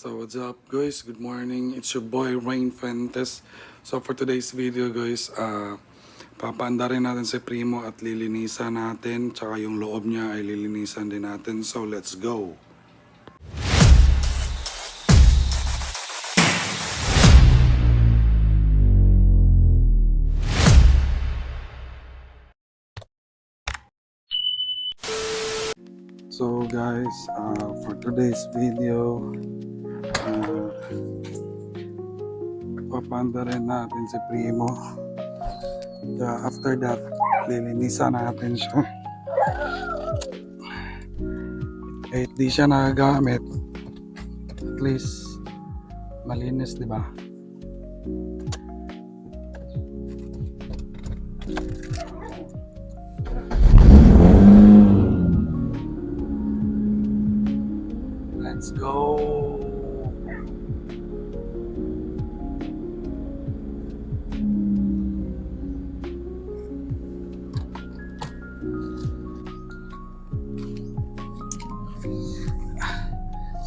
So what's up guys? Good morning. It's your boy Rain Fuentes. So for today's video guys, uh, papaanda rin natin si Primo at lilinisan natin. Tsaka yung loob niya ay lilinisan din natin. So let's go! So guys, uh, for today's video, papanda rin natin si Primo. Kaya after that, lilinisan natin siya. Kahit di siya nagagamit, at least malinis, di ba?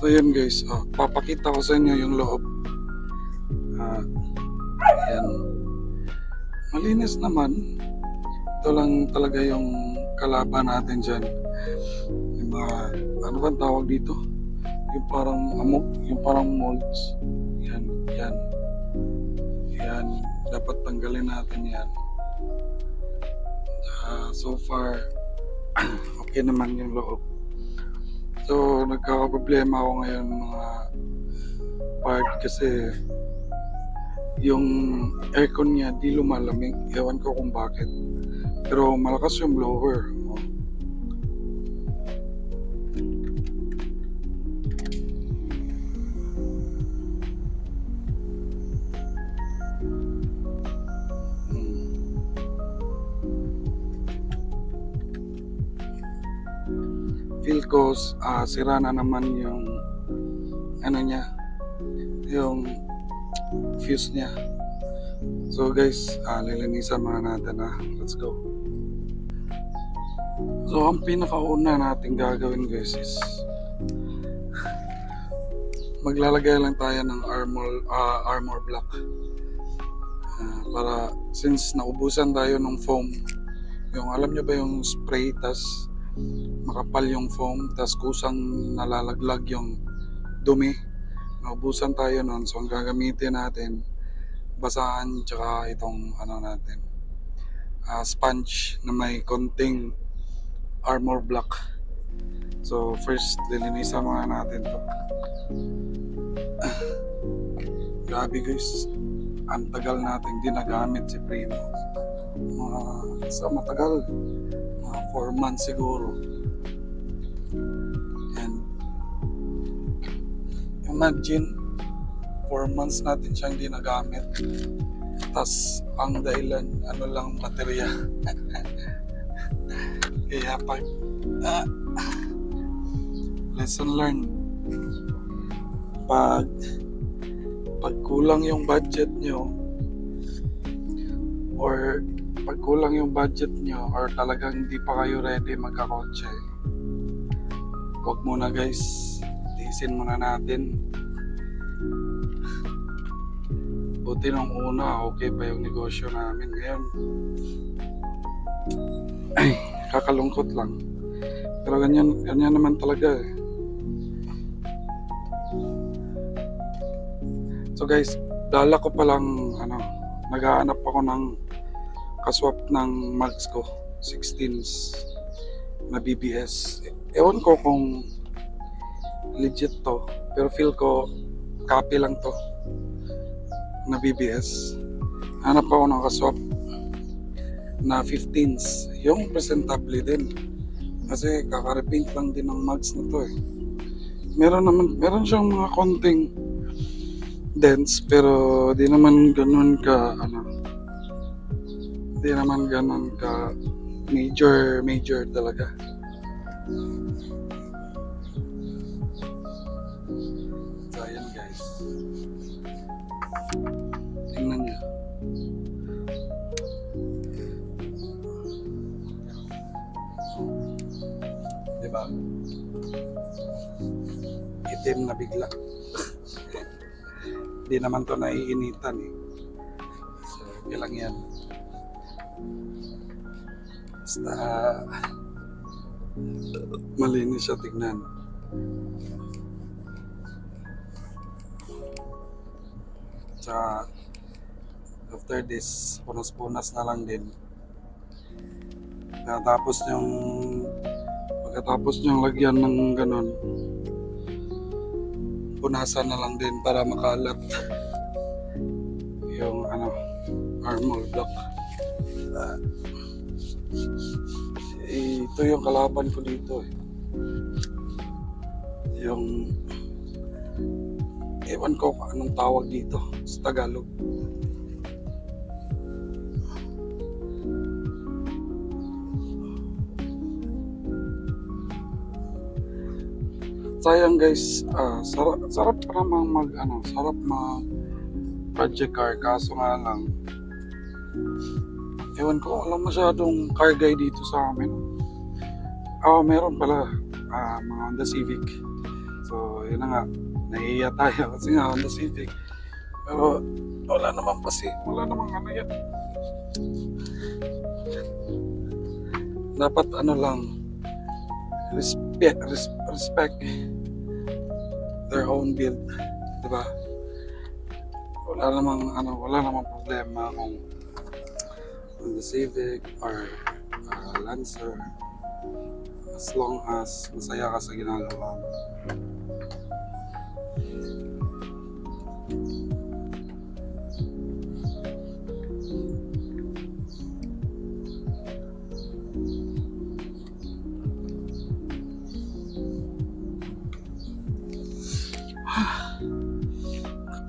So yun guys, oh, papakita ko sa inyo yung loob. Ah, yan. Malinis naman. Ito lang talaga yung kalaban natin dyan. Yung mga, ano ba tawag dito? Yung parang amok, yung parang molds. Yan, yan. Yan, dapat tanggalin natin yan. Ah, so far, okay naman yung loob. So, nagkakaproblema ako ngayon mga part kasi yung aircon niya di lumalamig. Ewan ko kung bakit. Pero malakas yung blower. Feel ko ah, sira na naman yung ano niya yung fuse niya. So guys ah, lilinisan muna natin ah. let's go. So ang pinakauna natin gagawin guys is maglalagay lang tayo ng armor ah, armor block. Ah, para since naubusan tayo ng foam yung alam niyo ba yung spray tas makapal yung foam, tas kusang nalalaglag yung dumi. Naubusan tayo nun, so ang gagamitin natin, basahan tsaka itong ano natin, ah, sponge na may konting armor block. So first, lilinisan muna natin to. Grabe guys, ang tagal natin ginagamit si Primo. Mga sa matagal, 4 months siguro. And imagine, 4 months natin siyang ginagamit. Tapos ang dahilan, ano lang baterya. Kaya pag ah, lesson learned. Pag pag kulang yung budget nyo or pag kulang yung budget nyo or talagang hindi pa kayo ready magkakotse huwag muna guys. Tiisin muna natin. Buti nung una okay pa yung negosyo namin. Ngayon ay kakalungkot lang. Pero ganyan, ganyan naman talaga eh. So guys dala ko palang ano naghahanap ako ng kaswap ng mags ko 16s na BBS ewan ko kung legit to pero feel ko copy lang to na BBS hanap ako ng kaswap na 15s yung presentable din. Kasi kakarepaint lang din ng mags na to eh. Meron naman meron siyang mga konting dents pero di naman ganun ka ano di naman ganun ka major major talaga. So ayan guys. Tingnan niyo. Diba? Itim na bigla. Hindi naman to naiinitan eh. So, okay yan. Basta malinis siya tignan. Tsaka after this, punas-punas na lang din. Pagkatapos yung pagkatapos yung lagyan ng ganon, punasan na lang din para makalat yung ano, armor block. Ah, eh, ito yung kalaban ko dito eh. Yung ewan ko kung anong tawag dito sa Tagalog. Sayang guys, ah, sarap, sarap pa namang mag, ano, sarap mag project car, kaso nga lang, ewan ko, walang masyadong car guy dito sa amin. Ah, meron pala, ah, mga Honda Civic. So, yun na nga, nahihiya tayo kasi nga Honda Civic. Pero, wala naman kasi, wala namang ano yan. Dapat ano lang, respect, res, respect their own build, di ba? Wala namang ano, wala namang problema kung Honda Civic or uh, Lancer as long as masaya ka sa ginagawa mo.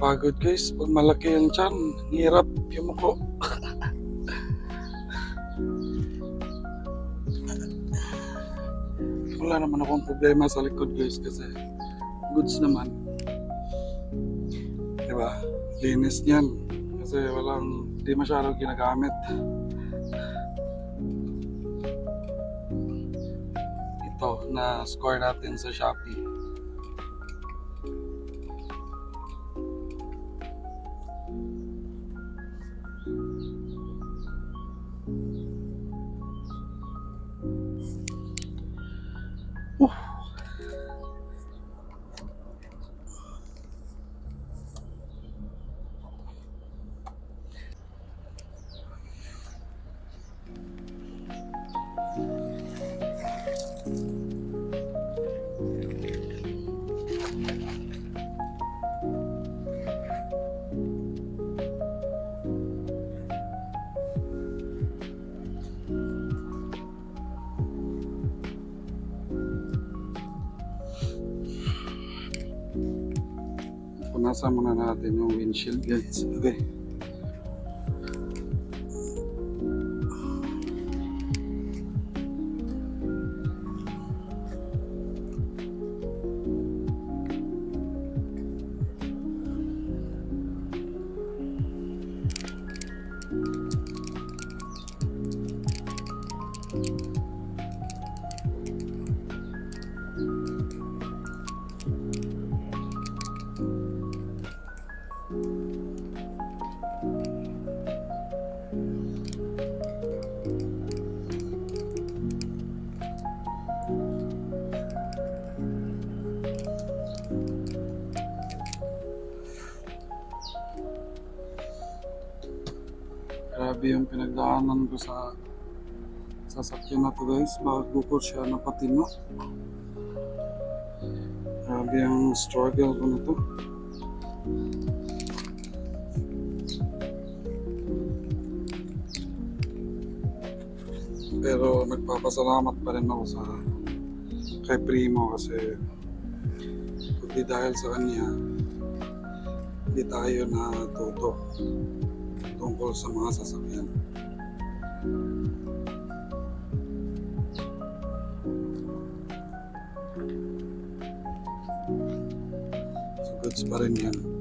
Pagod guys, pag malaki ang tiyan, hirap yumuko. Wala naman akong problema sa likod guys kasi goods naman. Diba? Linis niyan. Kasi walang, di masyadong ginagamit. Ito, na score natin sa Shopee. Punasan muna natin yung windshield guys. Okay. Grabe yung pinagdaanan ko sa sasakyan na to guys bago ko siya napatino. Grabe yung struggle ko na to. Pero nagpapasalamat pa rin ako sa kay Primo kasi kundi dahil sa kanya hindi tayo natuto tungkol sa mga sasakyan. So goods pa rin yan.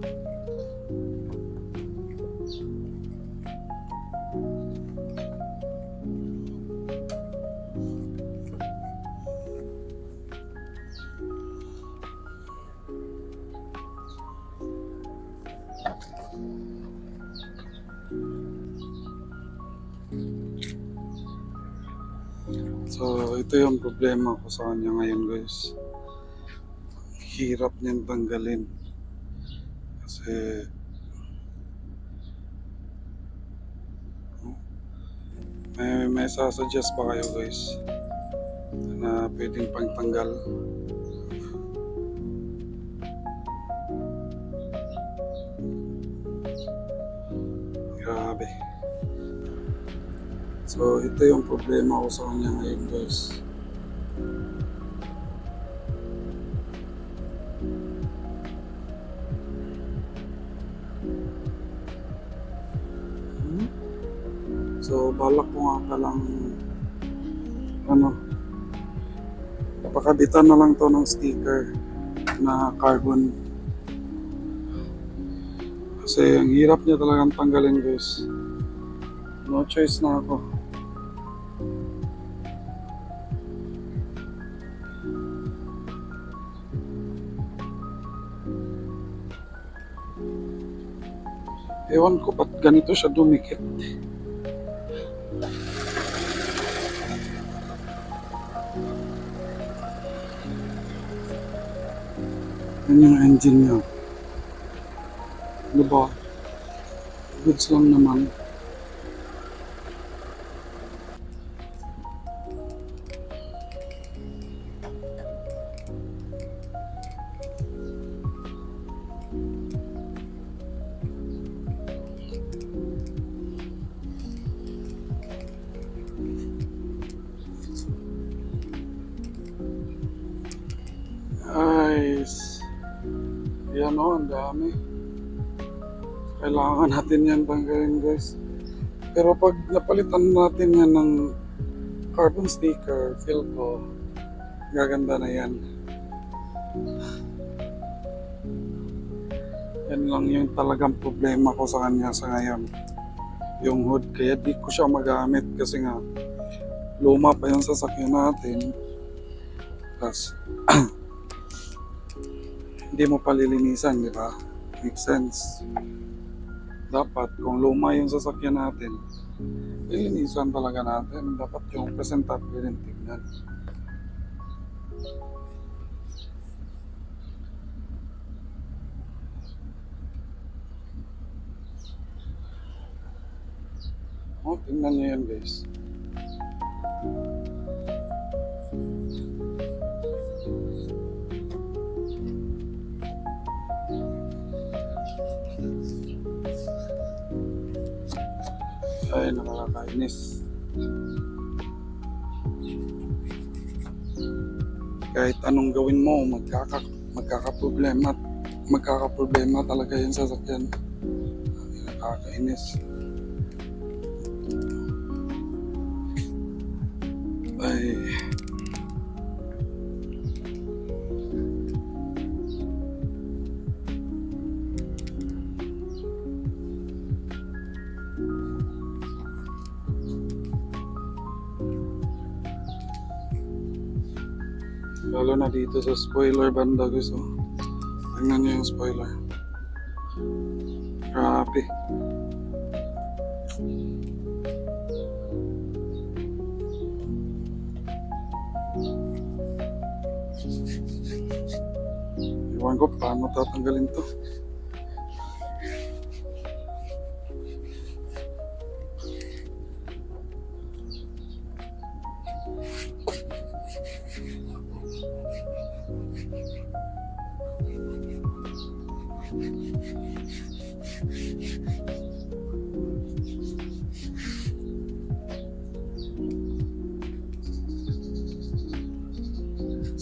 Problema ko sa kanya ngayon guys. Hirap niyang tanggalin. Kasi may, may sasuggest ba kayo guys na pwedeng pangtanggal? Grabe. So, ito yung problema ko sa kanya ngayon, guys. So, balak ko nga palang ano, pakabitan na lang to ng sticker na carbon. Kasi ang hirap niya talagang tanggalin, guys. No choice na ako. Ewan ko ba't ganito siya dumikit. Yan yung engine niya. Ano ba? Goods lang naman. Yan o, ang dami. Kailangan natin yan tanggalin guys. Pero pag napalitan natin yan ng carbon sticker, feel ko, gaganda na yan. Yan lang yung talagang problema ko sa kanya sa ngayon. Yung hood, kaya di ko siya magamit kasi nga luma pa yung sasakyan natin. Tapos, hindi mo palilinisan, di ba? Make sense. Dapat, kung luma yung sasakyan natin, lilinisan talaga natin. Dapat yung presentable din tignan. Oh, tingnan niyo yan guys. Ay, nakakainis. Kahit anong gawin mo, magkaka, magkakaproblema. at Magkakaproblema talaga yung sasakyan. Nakakainis. Lalo na dito sa spoiler banda guys. Oh. Tingnan niyo yung spoiler. Grabe. Iwan ko paano tatanggalin to.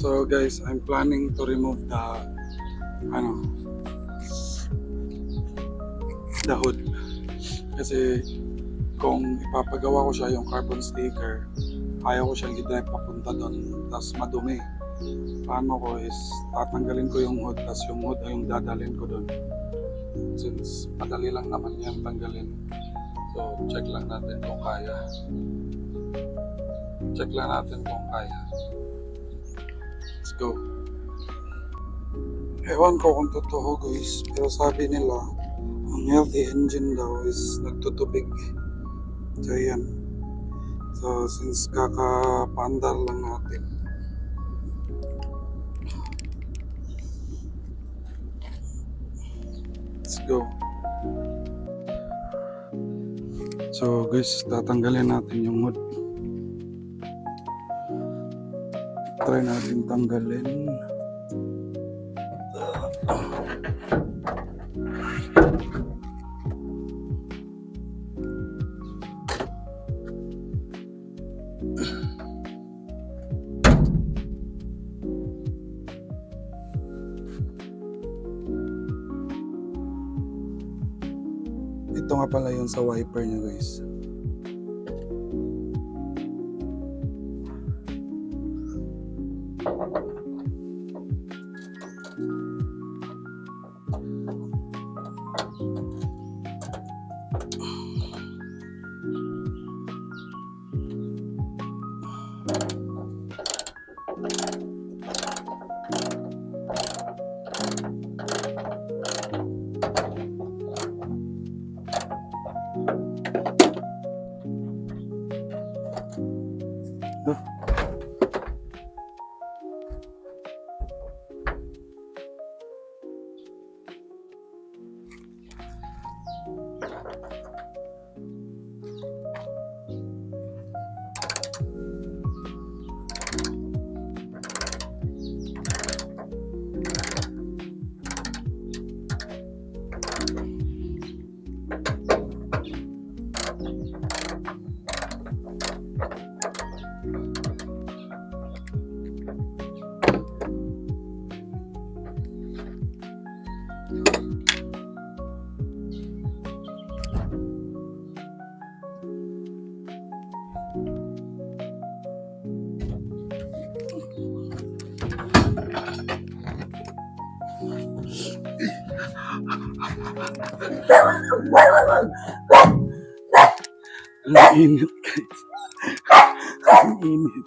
So guys, I'm planning to remove the ano the hood. Kasi kung ipapagawa ko siya yung carbon sticker, ayaw ko siyang i-drive papunta doon, tapos madumi. Paano ko is tatanggalin ko yung hood, tapos yung hood ay yung dadalhin ko doon. Since madali lang naman yan tanggalin. So check lang natin kung kaya. Check lang natin kung kaya. Let's go. Ewan ko kung totoo guys, pero sabi nila, ang healthy engine daw is nagtutubig. So yan. So, since kaka-pandal lang natin. Go. So guys, tatanggalin natin yung hood. Try natin tanggalin. Sa wiper niya guys. Ang init guys. Ang init.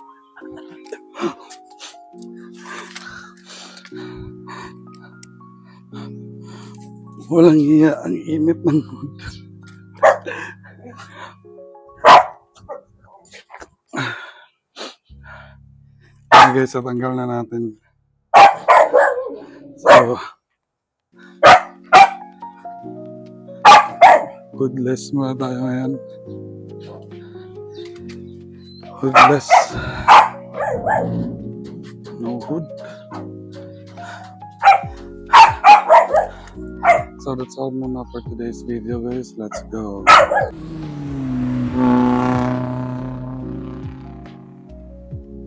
Walang iya ang init ng hood. Okay so tanggal na natin. So, hoodless muna tayo ngayon. Hoodless. No hood. So that's all for today's video guys. Let's go.